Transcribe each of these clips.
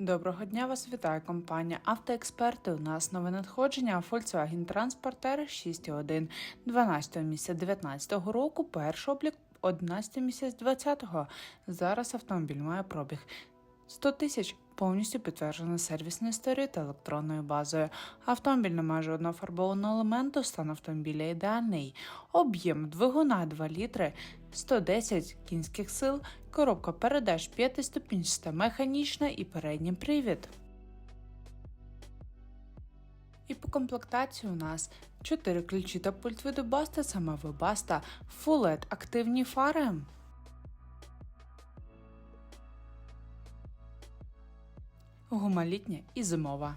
Доброго дня вас вітає компанія Автоексперти. У нас нове надходження Volkswagen Transporter 6.1 12 місяця 19 року, перший облік 11 місяць 20 Зараз автомобіль має пробіг 100 тисяч. Повністю підтверджена сервісною історією та електронною базою. Автомобіль не має жодного фарбованого елементу, стан автомобіля ідеальний. Об'єм двигуна 2 літри, 110 кінських сил, коробка передач 5-ступінчаста механічна і передній привід. І по комплектації у нас 4 ключі та пульт від Баста, сама Full LED активні фари. Гума літня і зимова.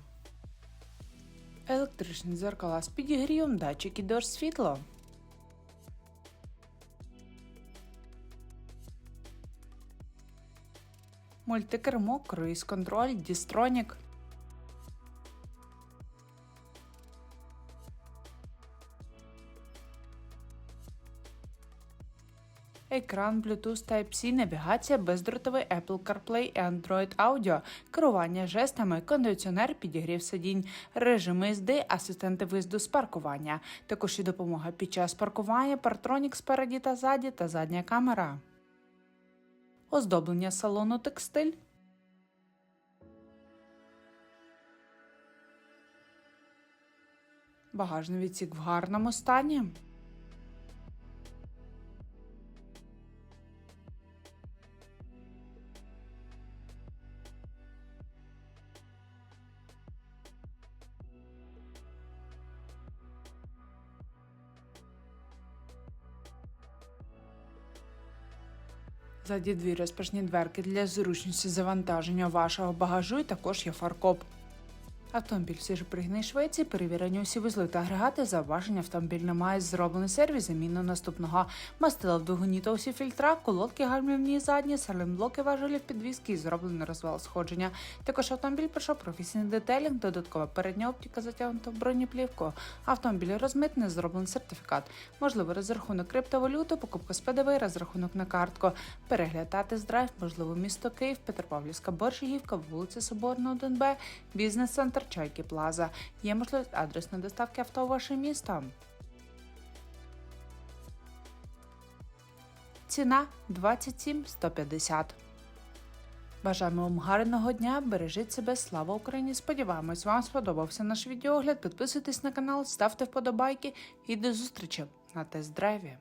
Електричні дзеркала з підігрівом, датчики дощ світло. Мультикермо, круїз контроль, дістронік. Екран Bluetooth Type-C, навігація, бездротовий Apple CarPlay і Android Audio, керування жестами, кондиціонер, підігрів сидінь, режими SD, асистенти виїзду з паркування. Також і допомога під час паркування, партронік спереді та ззаді та задня камера. Оздоблення салону текстиль. Багажний відсік в гарному стані. Ззаді дві розпашні дверки для зручності завантаження вашого багажу і також є фаркоп. Автомобіль пригнаний Швеції, перевірені усі вузли та агрегати, зауваження автомобіль не має зроблений сервіс, заміну наступного мастила в двигуні та усі фільтра, колодки гальмівні задні, саленблоки важелів підвіски і зроблений розвал сходження. Також автомобіль пройшов професійний детелінг, додаткова передня оптика затягнута в бронеплівку. Автомобіль розмитний, зроблений сертифікат. Можливий розрахунок криптовалюти, покупка з ПДВ, розрахунок на картку. Переглядати з драйв, можливо, місто Київ, Петропавлівська Боржигівка, вулиця Соборна, 1Б, бізнес-центр Чайки Плаза. Є можливість адресної доставки авто в ваше місто. Ціна 27 150. Бажаємо вам гарного дня, бережіть себе, слава Україні! Сподіваємось, вам сподобався наш відеогляд. Підписуйтесь на канал, ставте вподобайки і до зустрічі на тест-драйві.